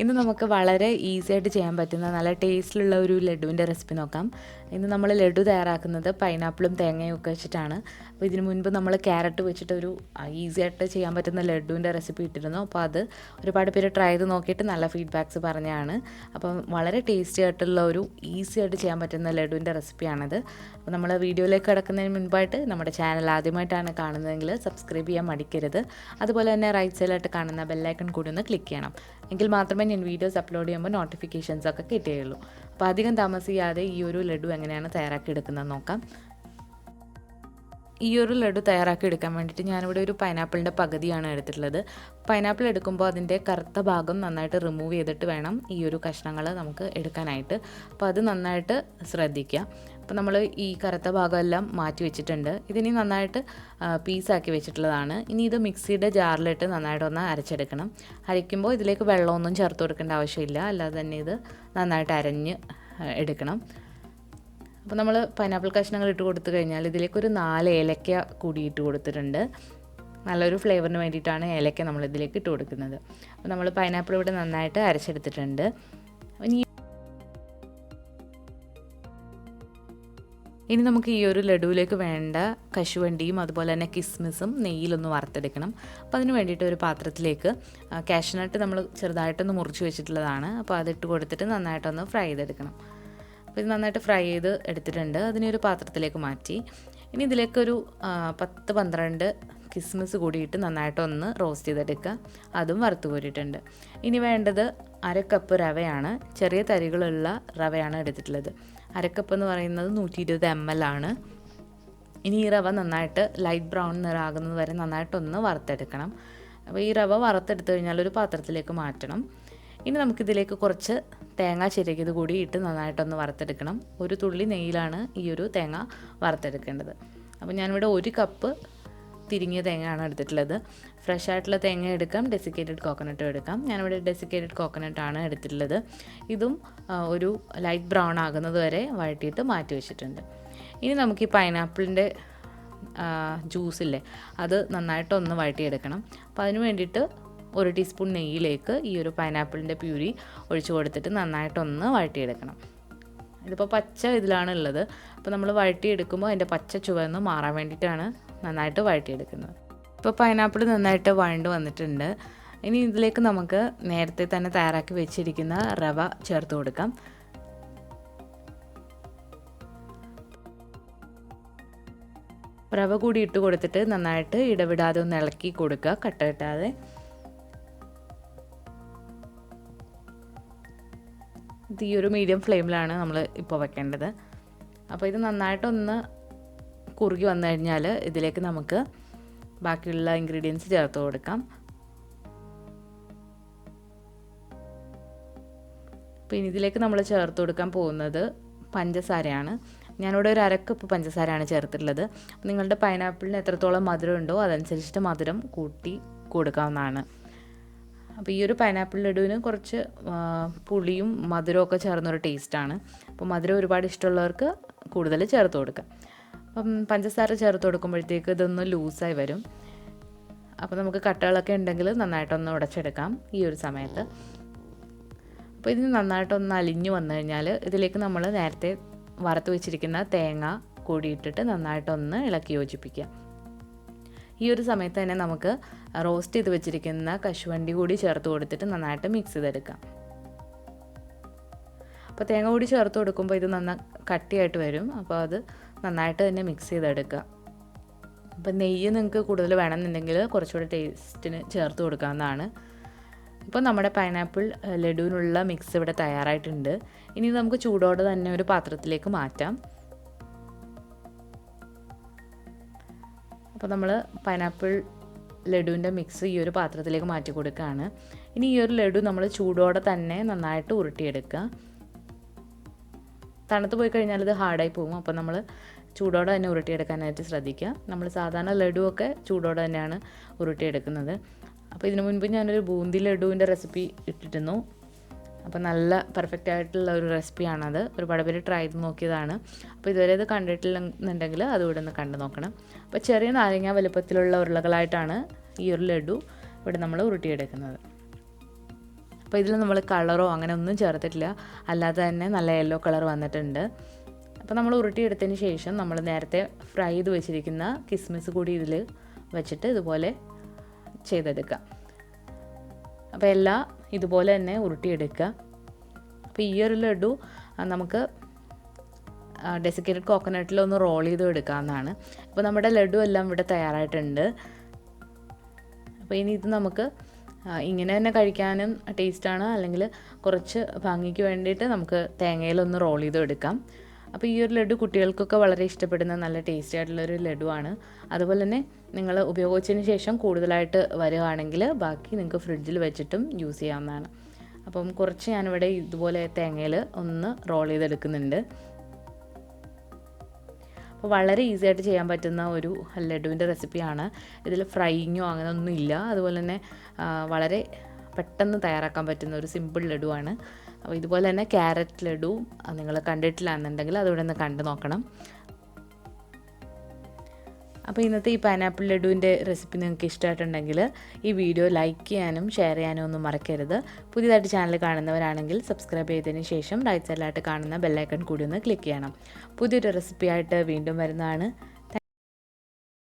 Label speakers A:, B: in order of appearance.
A: ഇന്ന് നമുക്ക് വളരെ ഈസി ആയിട്ട് ചെയ്യാൻ പറ്റുന്ന നല്ല ടേസ്റ്റിലുള്ള ഒരു ലഡുവിന്റെ റെസിപ്പി നോക്കാം. ഇന്ന് നമ്മൾ ലഡു തയ്യാറാക്കുന്നത് പൈനാപ്പിളും തേങ്ങയും ഒക്കെ വെച്ചിട്ടാണ്. അപ്പോൾ ഇതിനു മുൻപ് നമ്മൾ ക്യാരറ്റ് വെച്ചിട്ട് ഒരു ഈസി ആയിട്ട് ചെയ്യാൻ പറ്റുന്ന ലഡുവിന്റെ റെസിപ്പി ഇട്ടിരുന്നു. അപ്പോൾ അത് ഒരുപാട് പേര് ട്രൈ ചെയ്ത് നോക്കിയിട്ട് നല്ല ഫീഡ്ബാക്ക്സ് പറഞ്ഞാണ്. അപ്പം വളരെ ടേസ്റ്റി ആയിട്ടുള്ള ഒരു ഈസി ആയിട്ട് ചെയ്യാൻ പറ്റുന്ന ലഡുവിന്റെ റെസിപ്പിയാണിത് അപ്പോൾ നമ്മൾ വീഡിയോയിലേക്ക് കിടക്കുന്നതിന് മുൻപായിട്ട് നമ്മുടെ ചാനൽ ആദ്യമായിട്ടാണ് കാണുന്നതെങ്കിൽ സബ്സ്ക്രൈബ് ചെയ്യാൻ മടിക്കരുത്. അതുപോലെ തന്നെ റൈറ്റ് സൈഡിലായിട്ട് കാണുന്ന ബെല്ലൈക്കൺ കൂടി ഒന്ന് ക്ലിക്ക് ചെയ്യണം. എങ്കിൽ മാത്രമേ ഞാൻ വീഡിയോസ് അപ്ലോഡ് ചെയ്യുമ്പോൾ നോട്ടിഫിക്കേഷൻസ് ഒക്കെ കിട്ടുകയുള്ളൂ അപ്പോൾ അധികം താമസിയാതെ ഈ ഒരു ലഡു എങ്ങനെയാണ് തയ്യാറാക്കി എടുക്കുന്നത് നോക്കാം. ഈ ഒരു ലഡു തയ്യാറാക്കി എടുക്കാൻ വേണ്ടിയിട്ട് ഞാനിവിടെ ഒരു പൈനാപ്പിളിന്റെ പകുതിയാണ് എടുത്തിട്ടുള്ളത്. പൈനാപ്പിൾ എടുക്കുമ്പോൾ അതിന്റെ കറുത്ത ഭാഗം നന്നായിട്ട് റിമൂവ് ചെയ്തിട്ട് വേണം ഈ ഒരു കഷ്ണങ്ങൾ നമുക്ക് എടുക്കാനായിട്ട്. അപ്പോൾ അത് നന്നായിട്ട് ശ്രദ്ധിക്കുക. അപ്പോൾ നമ്മൾ ഈ കറുത്ത ഭാഗമെല്ലാം മാറ്റി വെച്ചിട്ടുണ്ട്. ഇതിനി നന്നായിട്ട് പീസാക്കി വെച്ചിട്ടുള്ളതാണ്. ഇനി ഇത് മിക്സിയുടെ ജാറിലിട്ട് നന്നായിട്ടൊന്ന് അരച്ചെടുക്കണം. അരയ്ക്കുമ്പോൾ ഇതിലേക്ക് വെള്ളമൊന്നും ചേർത്ത് കൊടുക്കേണ്ട ആവശ്യമില്ല. അല്ലാതെ തന്നെ ഇത് നന്നായിട്ട് അരഞ്ഞ് എടുക്കണം. അപ്പോൾ നമ്മൾ പൈനാപ്പിൾ കഷ്ണങ്ങൾ ഇട്ട് കൊടുത്തു കഴിഞ്ഞാൽ ഇതിലേക്ക് ഒരു നാല് ഏലക്ക കൂടി ഇട്ട് കൊടുത്തിട്ടുണ്ട്. നല്ലൊരു ഫ്ലേവറിന് വേണ്ടിയിട്ടാണ് ഏലക്ക നമ്മൾ ഇതിലേക്ക് ഇട്ട് കൊടുക്കുന്നത്. അപ്പോൾ നമ്മൾ പൈനാപ്പിൾ ഇവിടെ നന്നായിട്ട് അരച്ചെടുത്തിട്ടുണ്ട്. ഇനി നമുക്ക് ഈ ഒരു ലഡുവിലേക്ക് വേണ്ട കശുവണ്ടിയും അതുപോലെ തന്നെ കിസ്മിസും നെയ്യിലൊന്ന് വറുത്തെടുക്കണം. അപ്പോൾ അതിന് വേണ്ടിയിട്ട് ഒരു പാത്രത്തിലേക്ക് കാഷ്നട്ട് നമ്മൾ ചെറുതായിട്ടൊന്ന് മുറിച്ച് വെച്ചിട്ടുള്ളതാണ്. അപ്പോൾ അതിട്ട് കൊടുത്തിട്ട് നന്നായിട്ടൊന്ന് ഫ്രൈ ചെയ്തെടുക്കണം. അപ്പോൾ ഇത് നന്നായിട്ട് ഫ്രൈ ചെയ്ത് എടുത്തിട്ടുണ്ട്. അതിനെ ഒരു പാത്രത്തിലേക്ക് മാറ്റി. ഇനി ഇതിലേക്ക് ഒരു പത്ത് പന്ത്രണ്ട് കിസ്മിസ് കൂടിയിട്ട് നന്നായിട്ടൊന്ന് റോസ്റ്റ് ചെയ്തെടുക്കുക. അതും വറുത്ത് കോരിയിട്ടുണ്ട്. ഇനി വേണ്ടത് അര കപ്പ് റവയാണ്. ചെറിയ തരികളുള്ള റവയാണ് എടുത്തിട്ടുള്ളത്. അരക്കപ്പ് എന്ന് പറയുന്നത് നൂറ്റി ഇരുപത് എം എൽ ആണ്. ഇനി ഈ റവ നന്നായിട്ട് ലൈറ്റ് ബ്രൗൺ നിറാകുന്നത് വരെ നന്നായിട്ടൊന്ന് വറുത്തെടുക്കണം. അപ്പോൾ ഈ റവ വറുത്തെടുത്തു കഴിഞ്ഞാൽ ഒരു പാത്രത്തിലേക്ക് മാറ്റണം. ഇനി നമുക്കിതിലേക്ക് കുറച്ച് തേങ്ങ ചിരകിയത് കൂടി ഇട്ട് നന്നായിട്ടൊന്ന് വറുത്തെടുക്കണം. ഒരു തുള്ളി നെയ്യിലാണ് ഈ ഒരു തേങ്ങ വറുത്തെടുക്കേണ്ടത്. അപ്പോൾ ഞാനിവിടെ ഒരു കപ്പ് തിരിങ്ങിയ തേങ്ങയാണ് എടുത്തിട്ടുള്ളത്. ഫ്രഷ് ആയിട്ടുള്ള തേങ്ങ എടുക്കാം. ഡെസിക്കേറ്റഡ് കോക്കനട്ടും എടുക്കാം. ഞാനിവിടെ ഡെസിക്കേറ്റഡ് കോക്കനട്ടാണ് എടുത്തിട്ടുള്ളത്. ഇതും ഒരു ലൈറ്റ് ബ്രൗൺ ആകുന്നത് വരെ വഴറ്റിയിട്ട് മാറ്റി വെച്ചിട്ടുണ്ട്. ഇനി നമുക്ക് ഈ പൈനാപ്പിളിന്റെ ജ്യൂസില്ലേ അത് നന്നായിട്ടൊന്ന് വഴറ്റിയെടുക്കണം. അപ്പോൾ അതിന് വേണ്ടിയിട്ട് ഒരു ടീസ്പൂൺ നെയ്യിലേക്ക് ഈ ഒരു പൈനാപ്പിളിന്റെ പ്യൂരി ഒഴിച്ചു കൊടുത്തിട്ട് നന്നായിട്ടൊന്ന് വഴറ്റിയെടുക്കണം. ഇതിപ്പോൾ പച്ച ഇതിലാണ് ഉള്ളത്. അപ്പോൾ നമ്മൾ വഴറ്റിയെടുക്കുമ്പോൾ അതിന്റെ പച്ച ചുവന്ന് മാറാൻ വേണ്ടിയിട്ടാണ് നന്നായിട്ട് വഴറ്റിയെടുക്കുന്നത്. ഇപ്പോൾ പൈനാപ്പിൾ നന്നായിട്ട് വഴണ്ട് വന്നിട്ടുണ്ട്. ഇനി ഇതിലേക്ക് നമുക്ക് നേരത്തെ തന്നെ തയ്യാറാക്കി വെച്ചിരിക്കുന്ന റവ ചേർത്ത് കൊടുക്കാം. റവ കൂടി ഇട്ട് കൊടുത്തിട്ട് നന്നായിട്ട് ഇടവിടാതെ ഒന്ന് ഇളക്കി കൊടുക്കുക കട്ട കിട്ടാതെ. ഇത് ഈ ഒരു മീഡിയം ഫ്ലെയിമിലാണ് നമ്മൾ ഇപ്പോൾ വെക്കേണ്ടത്. അപ്പോൾ ഇത് നന്നായിട്ടൊന്ന് കുറുകി വന്നു കഴിഞ്ഞാൽ ഇതിലേക്ക് നമുക്ക് ബാക്കിയുള്ള ഇൻഗ്രീഡിയൻസ് ചേർത്ത് കൊടുക്കാം. പിന്നെ ഇതിലേക്ക് നമ്മൾ ചേർത്ത് കൊടുക്കാൻ പോകുന്നത് പഞ്ചസാരയാണ്. ഞാനിവിടെ ഒരു അരക്കപ്പ് പഞ്ചസാരയാണ് ചേർത്തിട്ടുള്ളത്. നിങ്ങളുടെ പൈനാപ്പിളിന് എത്രത്തോളം മധുരം ഉണ്ടോ അതനുസരിച്ചിട്ട് മധുരം കൂട്ടി കൊടുക്കാവുന്നതാണ്. അപ്പോൾ ഈ ഒരു പൈനാപ്പിൾ ലഡുവിന് കുറച്ച് പുളിയും മധുരമൊക്കെ ചേർന്നൊരു ടേസ്റ്റാണ് അപ്പോൾ മധുരം ഒരുപാട് ഇഷ്ടമുള്ളവർക്ക് കൂടുതൽ ചേർത്ത് കൊടുക്കാം. അപ്പം പഞ്ചസാര ചേർത്ത് കൊടുക്കുമ്പോഴത്തേക്ക് ഇതൊന്ന് ലൂസായി വരും. അപ്പോൾ നമുക്ക് കട്ടകളൊക്കെ ഉണ്ടെങ്കിൽ നന്നായിട്ടൊന്ന് ഉടച്ചെടുക്കാം ഈ ഒരു സമയത്ത്. അപ്പോൾ ഇതിന് നന്നായിട്ടൊന്ന് അലിഞ്ഞു വന്നു കഴിഞ്ഞാൽ ഇതിലേക്ക് നമ്മൾ നേരത്തെ വറുത്ത് വെച്ചിരിക്കുന്ന തേങ്ങ കൂടിയിട്ടിട്ട് നന്നായിട്ടൊന്ന് ഇളക്കി യോജിപ്പിക്കുക. ഈ ഒരു സമയത്ത് തന്നെ നമുക്ക് റോസ്റ്റ് ചെയ്ത് വെച്ചിരിക്കുന്ന കശുവണ്ടി കൂടി ചേർത്ത് കൊടുത്തിട്ട് നന്നായിട്ട് മിക്സ് ചെയ്തെടുക്കാം. അപ്പോൾ തേങ്ങ കൂടി ചേർത്ത് കൊടുക്കുമ്പോൾ ഇത് നന്ന കട്ടിയായിട്ട് വരും. അപ്പോൾ അത് നന്നായിട്ട് തന്നെ മിക്സ് ചെയ്തെടുക്കുക. അപ്പം നെയ്യ് നിങ്ങൾക്ക് കൂടുതൽ വേണമെന്നുണ്ടെങ്കിൽ കുറച്ചുകൂടി ടേസ്റ്റിന് ചേർത്ത് കൊടുക്കാവുന്നതാണ്. ഇപ്പോൾ നമ്മുടെ പൈനാപ്പിൾ ലഡുവിനുള്ള മിക്സ് ഇവിടെ തയ്യാറായിട്ടുണ്ട്. ഇനി നമുക്ക് ചൂടോടെ തന്നെ ഒരു പാത്രത്തിലേക്ക് മാറ്റാം. അപ്പോൾ നമ്മൾ പൈനാപ്പിൾ ലഡുവിന്റെ മിക്സ് ഈ ഒരു പാത്രത്തിലേക്ക് മാറ്റി കൊടുക്കുകയാണ്. ഇനി ഈ ഒരു ലഡു നമ്മൾ ചൂടോടെ തന്നെ നന്നായിട്ട് ഉരുട്ടിയെടുക്കുക. തണുത്ത് പോയി കഴിഞ്ഞാൽ ഇത് ഹാർഡായി പോകും. അപ്പോൾ നമ്മൾ ചൂടോടെ തന്നെ ഉരുട്ടിയെടുക്കാനായിട്ട് ശ്രദ്ധിക്കുക. നമ്മൾ സാധാരണ ലഡുവൊക്കെ ചൂടോടെ തന്നെയാണ് ഉരുട്ടിയെടുക്കുന്നത്. അപ്പോൾ ഇതിനു മുൻപ് ഞാനൊരു ബൂന്തി ലഡുവിന്റെ റെസിപ്പി ഇട്ടിരുന്നു. അപ്പോൾ നല്ല പെർഫെക്റ്റ് ആയിട്ടുള്ള ഒരു റെസിപ്പിയാണത്. ഒരുപാട് പേര് ട്രൈ ചെയ്ത് നോക്കിയതാണ്. അപ്പോൾ ഇതുവരെ ഇത് കണ്ടിട്ടില്ലെന്നുണ്ടെങ്കിൽ അത് ഇവിടെ നിന്ന് കണ്ടു നോക്കണം. അപ്പോൾ ചെറിയ നാരങ്ങ വലുപ്പത്തിലുള്ള ഉരുളകളായിട്ടാണ് ഈ ഒരു ലഡു ഇവിടെ നമ്മൾ ഉരുട്ടിയെടുക്കുന്നത്. അപ്പോൾ ഇതിൽ നമ്മൾ കളറോ അങ്ങനെ ഒന്നും ചേർത്തിട്ടില്ല. അല്ലാതെ തന്നെ നല്ല യെല്ലോ കളർ വന്നിട്ടുണ്ട്. അപ്പോൾ നമ്മൾ ഉരുട്ടിയെടുത്തതിന് ശേഷം നമ്മൾ നേരത്തെ ഫ്രൈ ചെയ്ത് വെച്ചിരിക്കുന്ന കിസ്മിസ് കൂടി ഇതിൽ വെച്ചിട്ട് ഇതുപോലെ ചെയ്തെടുക്കുക. അപ്പോൾ എല്ലാം ഇതുപോലെ തന്നെ ഉരുട്ടിയെടുക്കുക അപ്പോൾ ഈ ഒരു ലഡു നമുക്ക് ഡെസിക്കേറ്റഡ് കോക്കനട്ടിൽ ഒന്ന് റോൾ ചെയ്ത് എടുക്കാവുന്നതാണ്. അപ്പോൾ നമ്മുടെ ലഡു എല്ലാം ഇവിടെ തയ്യാറായിട്ടുണ്ട്. അപ്പോൾ ഇനി ഇത് നമുക്ക് ഇങ്ങനെ തന്നെ കഴിക്കാനും ടേസ്റ്റാണ്. അല്ലെങ്കിൽ കുറച്ച് ഭംഗിക്ക് വേണ്ടിയിട്ട് നമുക്ക് തേങ്ങയിലൊന്ന് റോൾ ചെയ്ത് എടുക്കാം അപ്പോൾ ഈ ഒരു ലഡു കുട്ടികൾക്കൊക്കെ വളരെ ഇഷ്ടപ്പെടുന്ന നല്ല ടേസ്റ്റി ആയിട്ടുള്ളൊരു ലഡുവാണ്. അതുപോലെ തന്നെ നിങ്ങൾ ഉപയോഗിച്ചതിന് ശേഷം കൂടുതലായിട്ട് വരികയാണെങ്കിൽ ബാക്കി നിങ്ങൾക്ക് ഫ്രിഡ്ജിൽ വെച്ചിട്ടും യൂസ് ചെയ്യാവുന്നതാണ്. അപ്പം കുറച്ച് ഞാനിവിടെ ഇതുപോലെ തേങ്ങയിൽ ഒന്ന് റോൾ ചെയ്തെടുക്കുന്നുണ്ട്. അപ്പോൾ വളരെ ഈസി ആയിട്ട് ചെയ്യാൻ പറ്റുന്ന ഒരു ലഡുവിന്റെ റെസിപ്പിയാണ്. ഇതിൽ ഫ്രൈയിങ്ങോ അങ്ങനെ ഒന്നും ഇല്ല. അതുപോലെ തന്നെ വളരെ പെട്ടെന്ന് തയ്യാറാക്കാൻ പറ്റുന്ന ഒരു സിമ്പിൾ ലഡുവാണ്. അപ്പോൾ ഇതുപോലെ തന്നെ ക്യാരറ്റ് ലഡു നിങ്ങൾ കണ്ടിട്ടില്ല എന്നുണ്ടെങ്കിൽ അതിവിടെ നിന്ന് കണ്ടു നോക്കണം. അപ്പോൾ ഇന്നത്തെ ഈ പൈനാപ്പിൾ ലഡുവിന്റെ റെസിപ്പി നിങ്ങൾക്ക് ഇഷ്ടമായിട്ടുണ്ടെങ്കിൽ ഈ വീഡിയോ ലൈക്ക് ചെയ്യാനും ഷെയർ ചെയ്യാനും ഒന്നും മറക്കരുത്. പുതിയതായിട്ട് ചാനൽ കാണുന്നവരാണെങ്കിൽ സബ്സ്ക്രൈബ് ചെയ്തതിന് ശേഷം റൈറ്റ് സൈഡിലായിട്ട് കാണുന്ന ബെല്ലൈക്കൺ കൂടി ഒന്ന് ക്ലിക്ക് ചെയ്യണം. പുതിയൊരു റെസിപ്പിയായിട്ട് വീണ്ടും വരുന്നതാണ്.